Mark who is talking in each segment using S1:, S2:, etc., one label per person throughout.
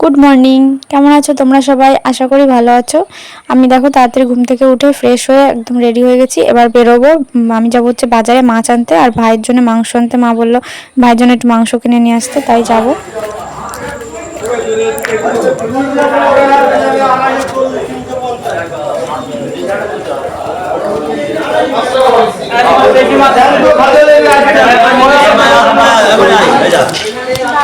S1: Good morning কেমন আছো তোমরা সবাই? আশা করি ভালো আছো। আমি দেখো তাড়াতাড়ি ঘুম থেকে উঠে ফ্রেশ হয়ে একদম রেডি হয়ে গেছি। এবার বেরোবো। আমি যাব হচ্ছে বাজারে মাছ আনতে আর ভাইয়ের জন্য মাংস আনতে। মা বলল, ভাইয়ের জন্য একটু মাংস কিনে নিয়ে আসতে। তাই যাব।
S2: চিলে কুটে চিলে কুটে বাটার উপরে খাবার আছে চিলে আছে চিলে কুটে ভাজি নেবেন বাটা আছে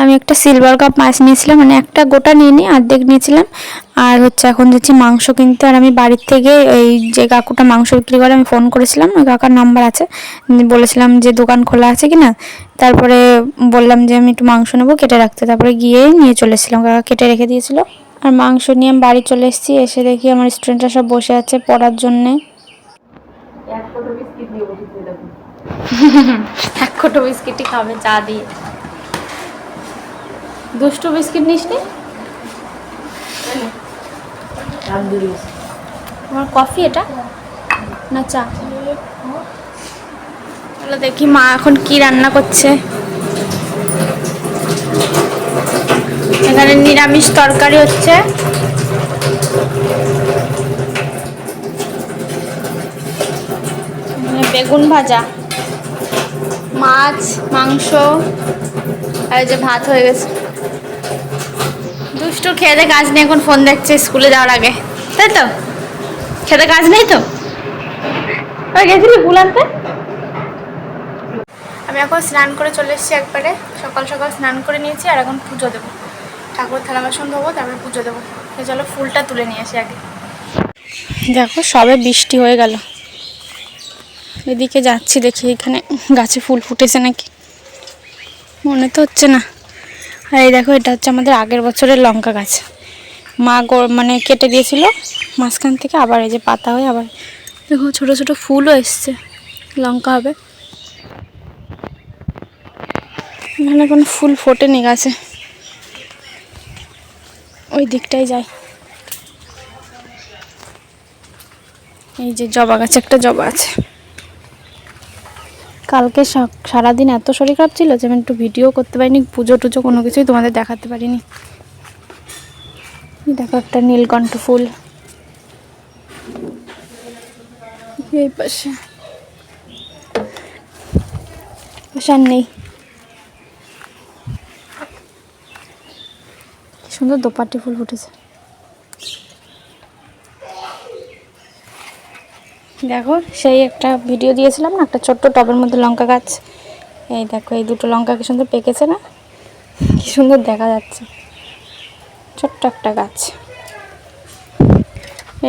S1: আমি একটা সিলভার কাপ মাছ নিয়েছিলাম মানে একটা গোটা নিয়ে নিই অর্ধেক নিয়েছিলাম। আর হচ্ছে এখন যাচ্ছি মাংস কিনতে, আর আমি বাড়ির থেকে এই যে কাকুটা মাংস বিক্রি করে, আমি ফোন করেছিলাম, ওই কাকার নাম্বার আছে। বলেছিলাম যে দোকান খোলা আছে কি না তারপরে বললাম যে আমি একটু মাংস নেব, কেটে রাখতে। তারপরে গিয়ে নিয়ে চলে এসেছিলাম, কাকা কেটে রেখে দিয়েছিল। আর মাংস নিয়ে আমি বাড়ি চলে এসেছি এসে দেখি আমার স্টুডেন্টরা সব বসে আছে পড়ার জন্যে। এক কোটো বিস্কিটই খাবে চা দিয়ে। দুষ্টু বিস্কিট নিস নি? তোমার কফি এটা? না চা। দেখি মা এখন কি রান্না করছে এখানে নিরামিষ তরকারি হচ্ছে। বেগুন ভাজা, মাছ, মাংস, আর যে ভাত হয়ে গেছে। দুষ্টু খেতে কাজ নেই, এখন ফোন দেখছে স্কুলে যাওয়ার আগে। তাই তো? খেতে কাজ নেই তো? গেছিলি ফুল আনতে? আমি এখন স্নান করে চলে এসেছি একবারে। সকাল সকাল স্নান করে নিয়েছি আর এখন পুজো দেবো। ঠাকুর থালা বাসন ধোবো, তারপরে পুজো দেবো। চলো, ফুলটা তুলে নিয়ে আসি আগে। দেখো, সবে বৃষ্টি হয়ে গেল। এদিকে যাচ্ছি দেখি, এখানে গাছে ফুল ফুটেছে নাকি? মনে তো হচ্ছে না। আর এই দেখো, এটা হচ্ছে আমাদের আগের বছরের লঙ্কা গাছ। মা গো- মানে কেটে দিয়েছিল, মাঝখান থেকে আবার এই যে পাতা হয়ে আবার দেখো, ছোট ছোট ফুলও এসছে। লঙ্কা হবে। এখানে কোনো ফুল ফোটেনি গাছে। ওই দিকটাই যাই। এই যে জবা গাছে, একটা জবা আছে। কালকে সারাদিন এত শরীর খারাপ ছিল যে আমি একটু ভিডিও করতে পারিনি, পুজো টুজো কোনো কিছুই তোমাদের দেখাতে পারিনি। দেখো একটা নীলকণ্ঠ ফুল। এই পাশে। পাশে আর নেই। সুন্দর দোপাটি ফুল ফুটেছে। দেখো, সেই একটা ভিডিও দিয়েছিলাম না, একটা ছোট্ট টবের মধ্যে লঙ্কা গাছ। এই দেখো, এই দুটো লঙ্কা কি সুন্দর পেকেছে না? কি সুন্দর দেখা যাচ্ছে। ছোট্ট একটা গাছ।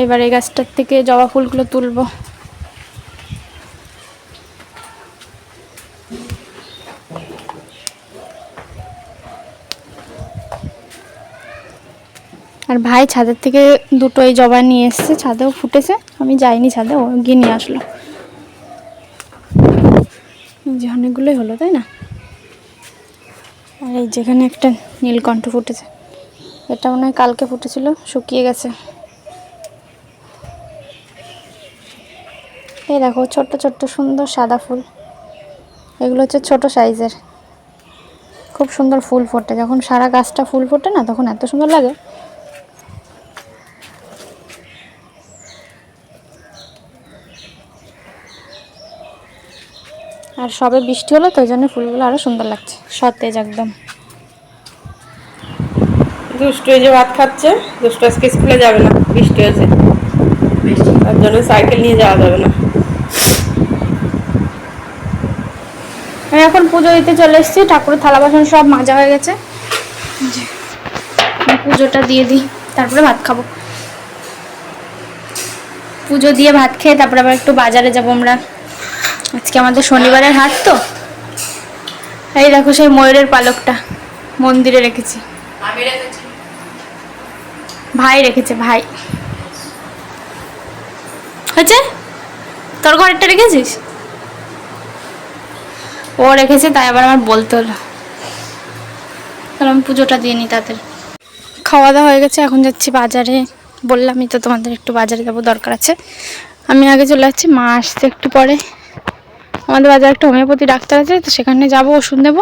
S1: এবার এই গাছটার থেকে জবা ফুলগুলো তুলবো। আর ভাই ছাদের থেকে দুটো এই জবা নিয়ে এসছে, ছাদেও ফুটেছে। আমি যাইনি ছাদে, ও গিয়ে নিয়ে আসলো। যে অনেকগুলোই হলো, তাই না? আর এই যেখানে একটা নীলকণ্ঠ ফুটেছে, এটা মনে হয় কালকে ফুটেছিল, শুকিয়ে গেছে। এই দেখো, ছোট্ট ছোট্ট সুন্দর সাদা ফুল। এগুলো হচ্ছে ছোট সাইজের। খুব সুন্দর ফুল ফোটে। যখন সারা গাছটা ফুল ফোটে না, তখন এত সুন্দর লাগে। সবে বৃষ্টি হলো তো ওই জন্য ফুলগুলো আরও সুন্দর লাগছে। সতেজ একদম।
S3: দুষ্টু এই যে ভাত খাচ্ছে দুষ্টু আজকে স্কুলে যাবে না বৃষ্টি হয়েছে। তার জন্য সাইকেল নিয়ে যাওয়া যাবে না।
S1: আমি এখন পুজো দিতে চলে এসেছি ঠাকুরের থালা বাসন সব মাজা হয়ে গেছে। পুজোটা দিয়ে দিই তারপরে ভাত খাব। পুজো দিয়ে ভাত খেয়ে তারপরে আবার একটু বাজারে যাব আমরা। আজকে আমাদের শনিবারের হাট তো। এই দেখো সেই ময়ূরের পালকটা মন্দিরে রেখেছি। ভাই রেখেছে ভাই। হয়েছে? তোর ঘরেরটা রেখেছিস? ও রেখেছে তাই আবার আমার বলতে হলো। তাহলে আমি পুজোটা দিয়ে নিই তাদের। খাওয়া দাওয়া হয়ে গেছে এখন যাচ্ছি বাজারে। বললামই তো তোমাদের একটু বাজারে যাব দরকার আছে। আমি আগে চলে যাচ্ছি মা আসতে একটু পরে। আমাদের বাজারে একটা হোমিওপ্যাথি ডাক্তার আছে তো সেখানে যাব ওষুধ নেব।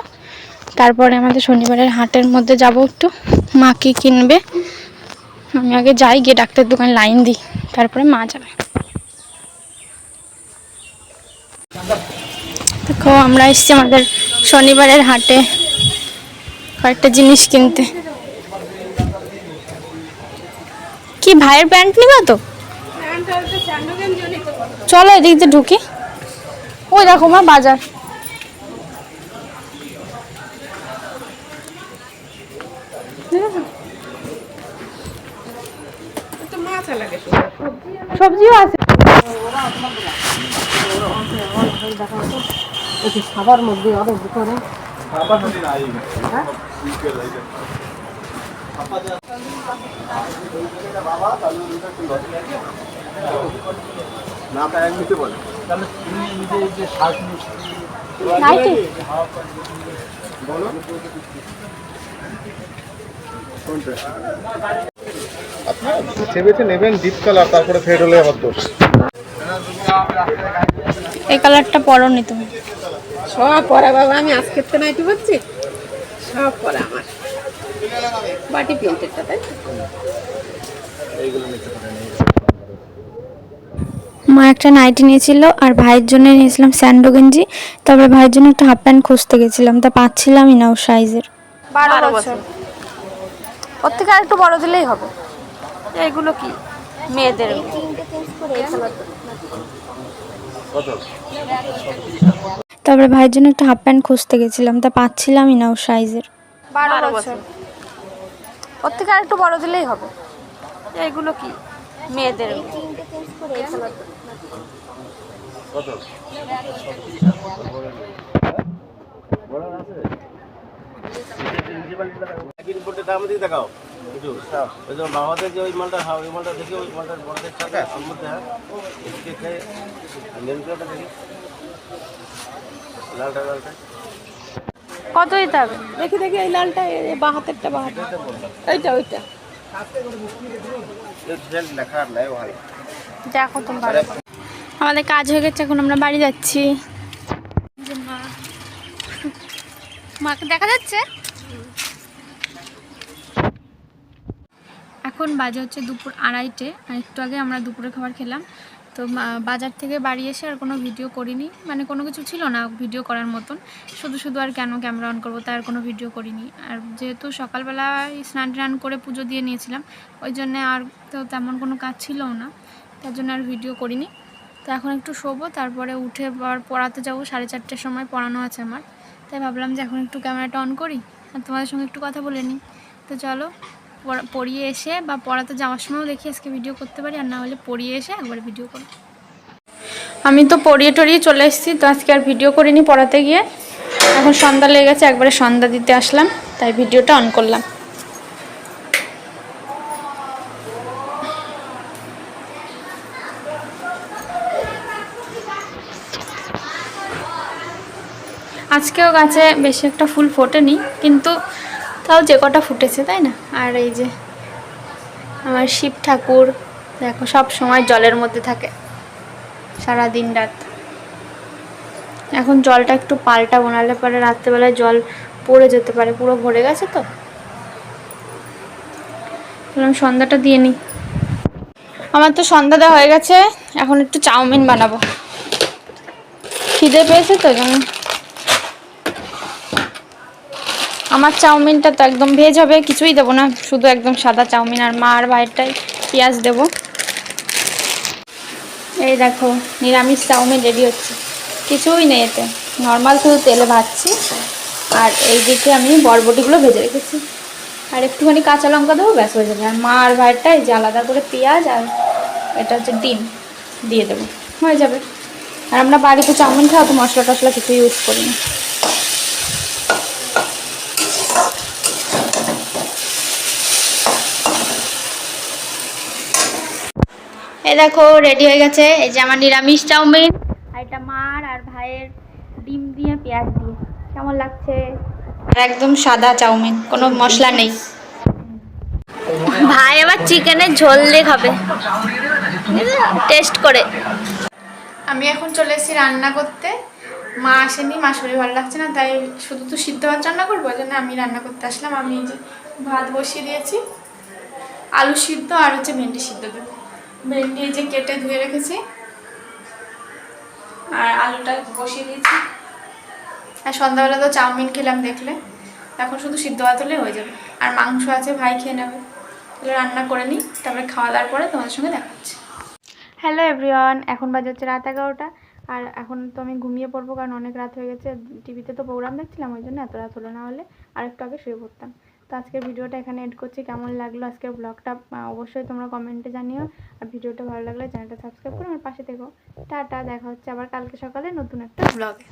S1: তারপরে আমাদের শনিবারের হাটের মধ্যে যাব একটু। মা কি কিনবে? আমি আগে যাই গিয়ে ডাক্তার দোকানে লাইন দিই। তারপরে মা যাবে। দেখো আমরা এসছি আমাদের শনিবারের হাটে কয়েকটা জিনিস কিনতে। কি ভাইয়ের প্যান্ট নিবা তো? চলো এদিক দিয়ে ঢুকি। ওই দেখো মা বাজার। দেখেছ?
S3: মাছা লাগে।
S1: সবজিও আছে।
S3: খাবার মধ্যে অনেক করে
S2: নামটা এক নিতে বলে নেবেন ডিপ কালার তারপরে ফেড হলে আবার দোষ।
S1: এই কালারটা পরনি তুমি।
S3: সব পরে বাবা আমি আজকের তো নাইটি বলছি সব পরে আমার। বাটি প্রিন্টেরটা তাই তো?
S1: মা একটা নাইটি নিয়েছিল আর ভাইয়ের জন্য নিয়েছিলাম স্যান্ডো গেঞ্জি। তবে ভাইয়ের জন্য একটা হাফ প্যান্ট খুঁজতে গেছিলাম। তা পাচ্ছিলামই না সাইজের
S3: বারো বছর।
S1: ওর থেকে আর একটু বড় দিলেই হবে।
S3: এগুলো কি? মেয়েদের।
S1: তারপরে ভাইয়ের জন্য একটা হাফ প্যান্ট খুঁজতে গেছিলাম। তা পাচ্ছিলামই না সাইজের
S3: বারো বছর।
S1: ওর থেকে আর একটু বড় দিলেই হবে।
S3: এগুলো কি? মেয়েদের।
S4: রিপোর্টের দাম দিয়ে দেখাও বুঝো ওই যে বাবাদের যে ওই মালটা হ্যাঁ ওই মালটা দেখি ওই মালটার বড়দের টাকা ওর হ্যাঁ খেয়ে দেখি লালটা লালটা
S1: কত দিতে হবে?
S3: দেখি দেখি এই লালটা এই বাঁ হাতেরটা বাঁ হাতের। ওইটা ওইটা।
S1: দেখো তুমি ভালো করে। আমাদের কাজ হয়ে গেছে, এখন আমরা বাড়ি যাচ্ছি। মা মাকে দেখা যাচ্ছে? এখন বাজে হচ্ছে দুপুর আড়াইটে, আর একটু আগে আমরা দুপুরে খাবার খেলাম। তো বাজার থেকে বাড়ি এসে আর কোনো ভিডিও করিনি। মানে কোনো কিছু ছিল না ভিডিও করার মতন। শুধু শুধু আর কেন ক্যামেরা অন করব তার কোনো ভিডিও করিনি। আর যেহেতু সকালবেলা স্নান টান করে পুজো দিয়ে নিয়েছিলাম, ওই জন্য আর তো তেমন কোনো কাজ ছিলও না। তার জন্য আর ভিডিও করিনি। তো এখন একটু শোবো, তারপরে উঠে আবার পড়াতে যাব, সাড়ে চারটের সময় পড়ানো আছে আমার। তাই ভাবলাম যে এখন একটু ক্যামেরাটা অন করি, আর তোমাদের সঙ্গে একটু কথা বলে নিই। তো চলো, পড়া- পড়িয়ে এসে বা পড়াতে যাওয়ার সময়ও দেখি, আজকে ভিডিও করতে পারি, আর না হলে পড়িয়ে এসে একবার ভিডিও করি। আমি তো পড়িয়ে টড়িয়ে চলে এসেছি, তো আজকে আর ভিডিও করিনি পড়াতে গিয়ে। এখন সন্ধ্যা লেগে গেছে, একবারে সন্ধ্যা দিতে আসলাম, তাই ভিডিওটা অন করলাম। আজকেও গাছে বেশি একটা ফুল ফোটেনি, কিন্তু তাও যে কটা ফুটেছে, তাই না? আর এই যে আমার শিব ঠাকুর, দেখো, সব সময় জলের মধ্যে থাকে, সারা দিন রাত। এখন জলটা একটু পাল্টা বানালে পরে রাত্রেবেলায় জল পড়ে যেতে পারে, পুরো ভরে গেছে তো। বললাম, সন্ধ্যাটা দিয়ে নিই আমার তো সন্ধ্যা দেওয়া হয়ে গেছে, এখন একটু চাউমিন বানাবো। খিদে পেয়েছে তো, যেমন আমার চাউমিনটা তো একদম ভেজ হবে, কিছুই দেবো না। শুধু একদম সাদা চাউমিন আর মা আর ভাইয়েরটাই পেঁয়াজ দেবো। এই দেখো, নিরামিষ চাউমিন রেডি হচ্ছে। কিছুই নেই এতে। নর্মাল শুধু তেলে ভাজছি। আর এই দিকে আমি বরবটিগুলো ভেজে রেখেছি। আর একটুখানি কাঁচা লঙ্কা দেবো, ব্যাস হয়ে যাবে। আর মা আর ভাইয়েরটা এই যে আলাদা করে পেঁয়াজ আর এটা হচ্ছে ডিম দিয়ে দেবো। হয়ে যাবে। আর আমরা বাড়িতে চাউমিন খাওয়া তো মশলা টশলা কিছু ইউজ করি না এই দেখো রেডি হয়ে গেছে। এই যে আমার নিরামিষ চাউমিন আর এটা মার আর ভাইয়ের ডিম দিয়ে পেঁয়াজ দিয়ে। কেমন লাগছে? আর একদম সাদা চাউমিন কোনো মশলা নেই। ভাই আবার চিকেনের ঝোল দিয়ে খাবে টেস্ট করে। আমি এখন চলে এসেছি রান্না করতে। মা আসেনি মা শরীর ভালো লাগছে না তাই শুধু তো সিদ্ধ ভাত রান্না করব ওই জন্য আমি রান্না করতে আসলাম। আমি এই যে ভাত বসিয়ে দিয়েছি। আলু সিদ্ধ আর হচ্ছে ভেন্ডি সিদ্ধ দেবো ভেন্ডি যে কেটে ধুয়ে রেখেছি। আর আলুটা বসিয়ে দিয়েছি। আর সন্ধ্যাবেলা তো চাউমিন খেলাম দেখলে। এখন শুধু সিদ্ধ ভাত হলে হয়ে যাবে। আর মাংস আছে, ভাই খেয়ে নেবে। তাহলে রান্না করে নিই, তারপরে খাওয়া দাওয়ার পরে তোমাদের সঙ্গে দেখা হচ্ছে। হ্যালো এভরিওয়ান এখন বাজে হচ্ছে রাত এগারোটা। আর এখন তো আমি ঘুমিয়ে পড়ব, কারণ অনেক রাত হয়ে গেছে। টিভিতে তো প্রোগ্রাম দেখছিলাম, ওই জন্য এত রাত হলো না হলে। আর একটু আগে শুয়ে পড়তাম। তো আজকের ভিডিওটা এখানে এড করছি। কেমন লাগল আজকের ব্লগটা অবশ্যই তোমরা কমেন্টে জানিও। আর ভিডিওটা ভালো লাগলে চ্যানেলটা সাবস্ক্রাইব করো আমার পাশে থেকো। টাটা, দেখা হচ্ছে আবার কালকে সকালে নতুন একটা ব্লগে